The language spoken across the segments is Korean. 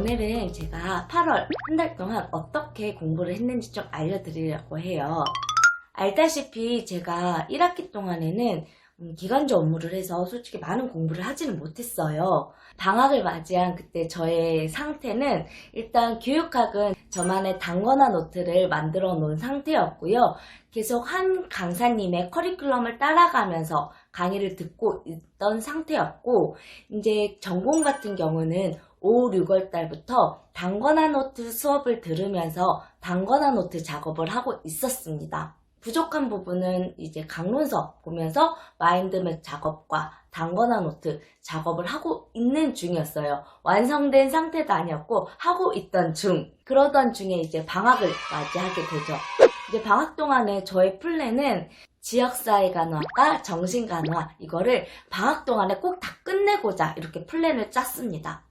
오늘은 제가 8월 한 달 동안 어떻게 공부를 했는지 좀 알려드리려고 해요. 알다시피 제가 1학기 동안에는 음, 기간제 업무를 해서 솔직히 많은 공부를 하지는 못했어요. 방학을 맞이한 그때 저의 상태는 일단 교육학은 저만의 단권화 노트를 만들어 놓은 상태였고요. 계속 한 강사님의 커리큘럼을 따라가면서 강의를 듣고 있던 상태였고, 이제 전공 같은 경우는 5, 6월 달부터 단권화 노트 수업을 들으면서 단권화 노트 작업을 하고 있었습니다. 부족한 부분은 이제 강론서 보면서 마인드맵 작업과 단권화 노트 작업을 하고 있는 중이었어요. 완성된 상태도 아니었고 하고 있던 중. 그러던 중에 이제 방학을 맞이하게 되죠. 이제 방학 동안에 저의 플랜은 지역사회 간화과 정신 간화 이거를 방학 동안에 꼭 다 끝내고자 이렇게 플랜을 짰습니다.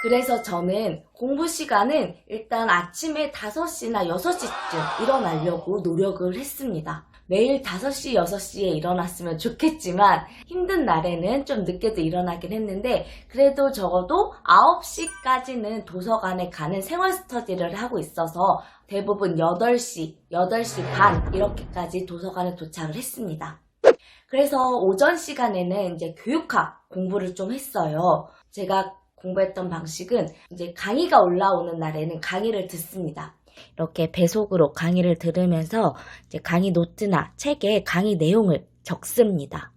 그래서 저는 공부 시간은 일단 아침에 5시나 6시쯤 일어나려고 노력을 했습니다. 매일 5시, 6시에 일어났으면 좋겠지만 힘든 날에는 좀 늦게도 일어나긴 했는데 그래도 적어도 9시까지는 도서관에 가는 생활 스터디를 하고 있어서 대부분 8시, 8시 반 이렇게까지 도서관에 도착을 했습니다. 그래서 오전 시간에는 이제 교육학 공부를 좀 했어요. 제가 공부했던 방식은 이제 강의가 올라오는 날에는 강의를 듣습니다. 이렇게 배속으로 강의를 들으면서 이제 강의 노트나 책에 강의 내용을 적습니다.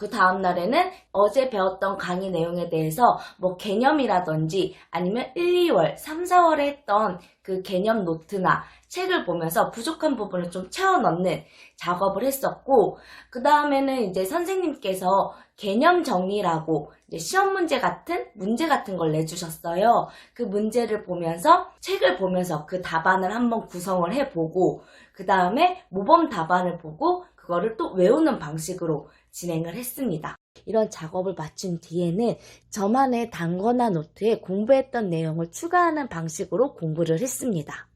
그 다음 날에는 어제 배웠던 강의 내용에 대해서 뭐 개념이라든지 아니면 1, 2월, 3, 4월에 했던 그 개념 노트나 책을 보면서 부족한 부분을 좀 채워 넣는 작업을 했었고, 그 다음에는 이제 선생님께서 개념 정리라고 시험 문제 같은 문제 같은 걸 내주셨어요. 그 문제를 보면서 책을 보면서 그 답안을 한번 구성을 해보고, 그 다음에 모범 답안을 보고 그거를 또 외우는 방식으로 진행을 했습니다. 이런 작업을 마친 뒤에는 저만의 단권화 노트에 공부했던 내용을 추가하는 방식으로 공부를 했습니다.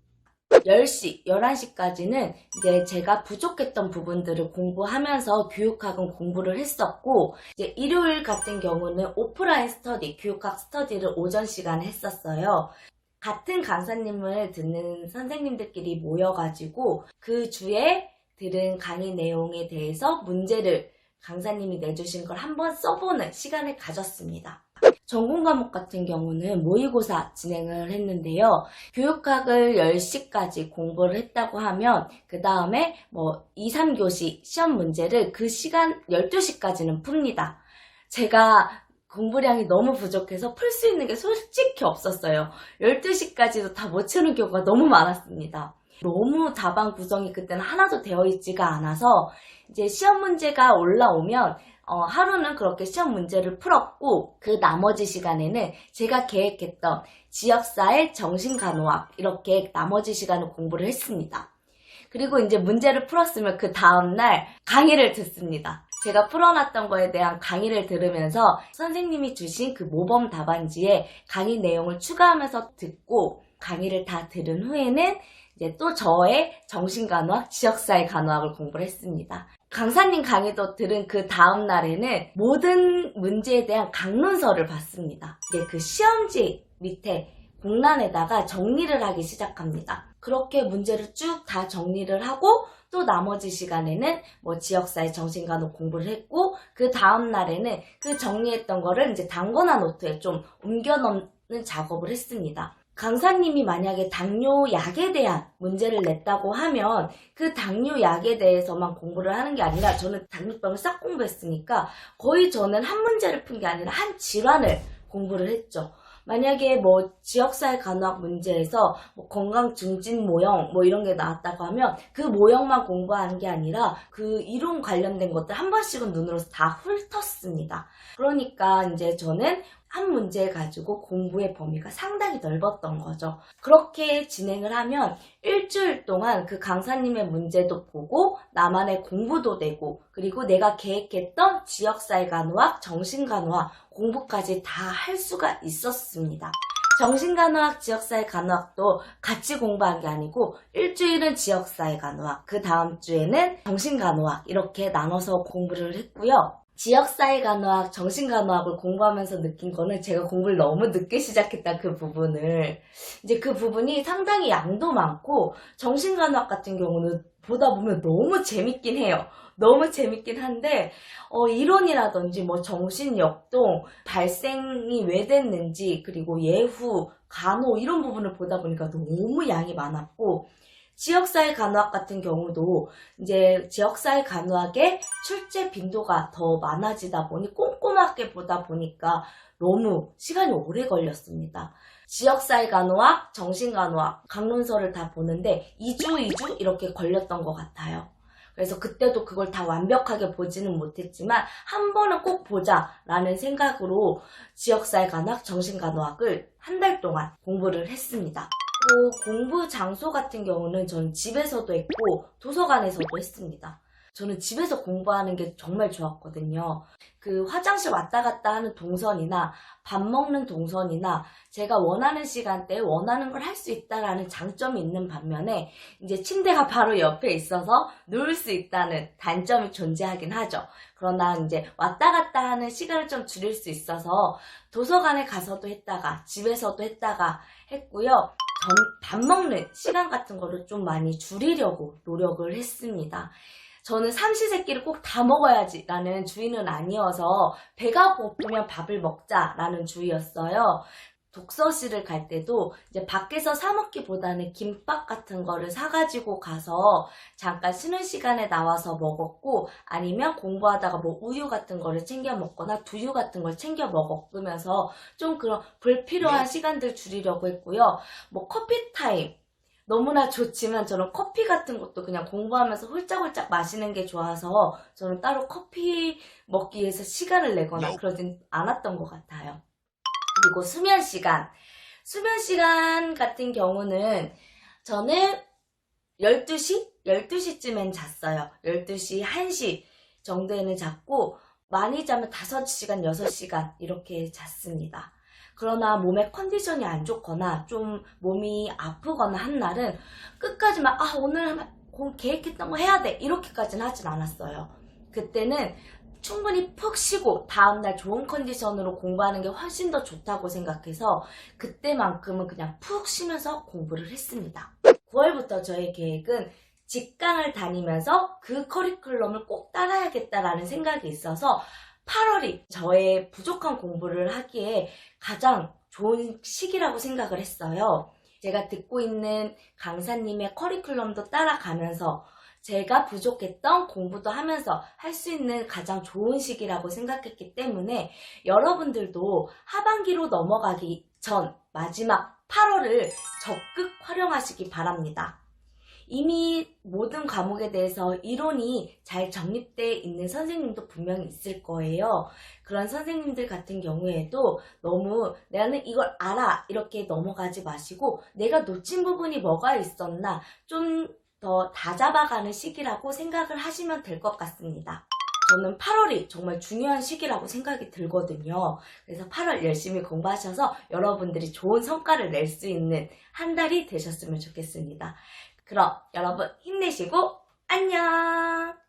10시, 11시까지는 이제 제가 부족했던 부분들을 공부하면서 교육학은 공부를 했었고, 이제 일요일 같은 경우는 오프라인 스터디, 교육학 스터디를 오전 시간에 했었어요. 같은 강사님을 듣는 선생님들끼리 모여가지고 그 주에 들은 강의 내용에 대해서 문제를 강사님이 내주신 걸 한번 써보는 시간을 가졌습니다. 전공 과목 같은 경우는 모의고사 진행을 했는데요. 교육학을 10시까지 공부를 했다고 하면 그 다음에 뭐 2, 3교시 시험 문제를 그 시간 12시까지는 풉니다. 제가 공부량이 너무 부족해서 풀 수 있는 게 솔직히 없었어요. 12시까지도 다 못 채우는 경우가 너무 많았습니다. 너무 답안 구성이 그때는 하나도 되어 있지가 않아서 이제 시험 문제가 올라오면 어, 하루는 그렇게 시험 문제를 풀었고 그 나머지 시간에는 제가 계획했던 지역사회 정신간호학 이렇게 나머지 시간을 공부를 했습니다. 그리고 이제 문제를 풀었으면 그 다음날 강의를 듣습니다. 제가 풀어놨던 거에 대한 강의를 들으면서 선생님이 주신 그 모범 답안지에 강의 내용을 추가하면서 듣고 강의를 다 들은 후에는 이제 또 저의 정신간호학, 지역사회 간호학을 공부를 했습니다. 강사님 강의도 들은 그 다음 날에는 모든 문제에 대한 강론서를 봤습니다. 이제 그 시험지 밑에 공란에다가 정리를 하기 시작합니다. 그렇게 문제를 쭉 다 정리를 하고 또 나머지 시간에는 뭐 지역사회 정신간호 공부를 했고 그 다음 날에는 그 정리했던 거를 이제 단권화 노트에 좀 옮겨 넣는 작업을 했습니다. 강사님이 만약에 당뇨약에 대한 문제를 냈다고 하면 그 당뇨약에 대해서만 공부를 하는 게 아니라 저는 당뇨병을 싹 공부했으니까 거의 저는 한 문제를 푼 게 아니라 한 질환을 공부를 했죠. 만약에 뭐 지역사회 간호학 문제에서 뭐 건강 증진 모형 뭐 이런 게 나왔다고 하면 그 모형만 공부하는 게 아니라 그 이론 관련된 것들 한 번씩은 눈으로 다 훑었습니다. 그러니까 이제 저는 한 문제 가지고 공부의 범위가 상당히 넓었던 거죠. 그렇게 진행을 하면 일주일 동안 그 강사님의 문제도 보고 나만의 공부도 되고 그리고 내가 계획했던 지역사회 간호학, 정신간호학 공부까지 다 할 수가 있었습니다. 정신간호학, 지역사회 간호학도 같이 공부한 게 아니고 일주일은 지역사회 간호학, 그 다음 주에는 정신간호학 이렇게 나눠서 공부를 했고요. 지역사회 간호학, 정신간호학을 공부하면서 느낀 거는 제가 공부를 너무 늦게 시작했다 그 부분을 이제 그 부분이 상당히 양도 많고 정신간호학 같은 경우는 보다 보면 너무 재밌긴 해요. 너무 재밌긴 한데 어, 이론이라든지 뭐 정신역동 발생이 왜 됐는지 그리고 예후 간호 이런 부분을 보다 보니까 너무 양이 많았고 지역사회 간호학 같은 경우도 이제 지역사회 간호학의 출제 빈도가 더 많아지다 보니 꼼꼼하게 보다 보니까 너무 시간이 오래 걸렸습니다. 지역사회 간호학, 정신간호학, 강론서를 다 보는데 2주, 2주 이렇게 걸렸던 것 같아요. 그래서 그때도 그걸 다 완벽하게 보지는 못했지만 한 번은 꼭 보자라는 생각으로 지역사회 간호학, 정신간호학을 한 달 동안 공부를 했습니다. 또 공부 장소 같은 경우는 전 집에서도 했고 도서관에서도 했습니다. 저는 집에서 공부하는 게 정말 좋았거든요. 그 화장실 왔다 갔다 하는 동선이나 밥 먹는 동선이나 제가 원하는 시간대에 원하는 걸 할 수 있다라는 장점이 있는 반면에 이제 침대가 바로 옆에 있어서 누울 수 있다는 단점이 존재하긴 하죠. 그러나 이제 왔다 갔다 하는 시간을 좀 줄일 수 있어서 도서관에 가서도 했다가 집에서도 했다가 했고요. 전밥 먹는 시간 같은 거를 좀 많이 줄이려고 노력을 했습니다. 저는 삼시세끼를 꼭 다 먹어야지 라는 주의는 아니어서 배가 고프면 밥을 먹자 라는 주의였어요. 독서실을 갈 때도 이제 밖에서 사 먹기보다는 김밥 같은 거를 사가지고 가서 잠깐 쉬는 시간에 나와서 먹었고 아니면 공부하다가 뭐 우유 같은 거를 챙겨 먹거나 두유 같은 걸 챙겨 먹으면서 좀 그런 불필요한 시간들 줄이려고 했고요. 뭐 커피 타임 너무나 좋지만 저는 커피 같은 것도 그냥 공부하면서 홀짝홀짝 마시는 게 좋아서 저는 따로 커피 먹기 위해서 시간을 내거나 그러진 않았던 것 같아요. 그리고 수면 시간. 수면 시간 같은 경우는 저는 12시? 12시쯤엔 잤어요. 12시, 1시 정도에는 잤고, 많이 자면 5시간, 6시간 이렇게 잤습니다. 그러나 몸의 컨디션이 안 좋거나 좀 몸이 아프거나 한 날은 끝까지 막, 아, 오늘 공- 계획했던 거 해야 돼. 이렇게까지는 하진 않았어요. 그때는 충분히 푹 쉬고 다음날 좋은 컨디션으로 공부하는 게 훨씬 더 좋다고 생각해서 그때만큼은 그냥 푹 쉬면서 공부를 했습니다. 9월부터 저의 계획은 직강을 다니면서 그 커리큘럼을 꼭 따라야겠다라는 생각이 있어서 8월이 저의 부족한 공부를 하기에 가장 좋은 시기라고 생각을 했어요. 제가 듣고 있는 강사님의 커리큘럼도 따라가면서 제가 부족했던 공부도 하면서 할 수 있는 가장 좋은 시기라고 생각했기 때문에 여러분들도 하반기로 넘어가기 전 마지막 8월을 적극 활용하시기 바랍니다. 이미 모든 과목에 대해서 이론이 잘 정립되어 있는 선생님도 분명히 있을 거예요. 그런 선생님들 같은 경우에도 너무 나는 이걸 알아 이렇게 넘어가지 마시고 내가 놓친 부분이 뭐가 있었나 좀 더 다잡아가는 시기라고 생각을 하시면 될 것 같습니다. 저는 8월이 정말 중요한 시기라고 생각이 들거든요. 그래서 8월 열심히 공부하셔서 여러분들이 좋은 성과를 낼 수 있는 한 달이 되셨으면 좋겠습니다. 그럼 여러분 힘내시고 안녕!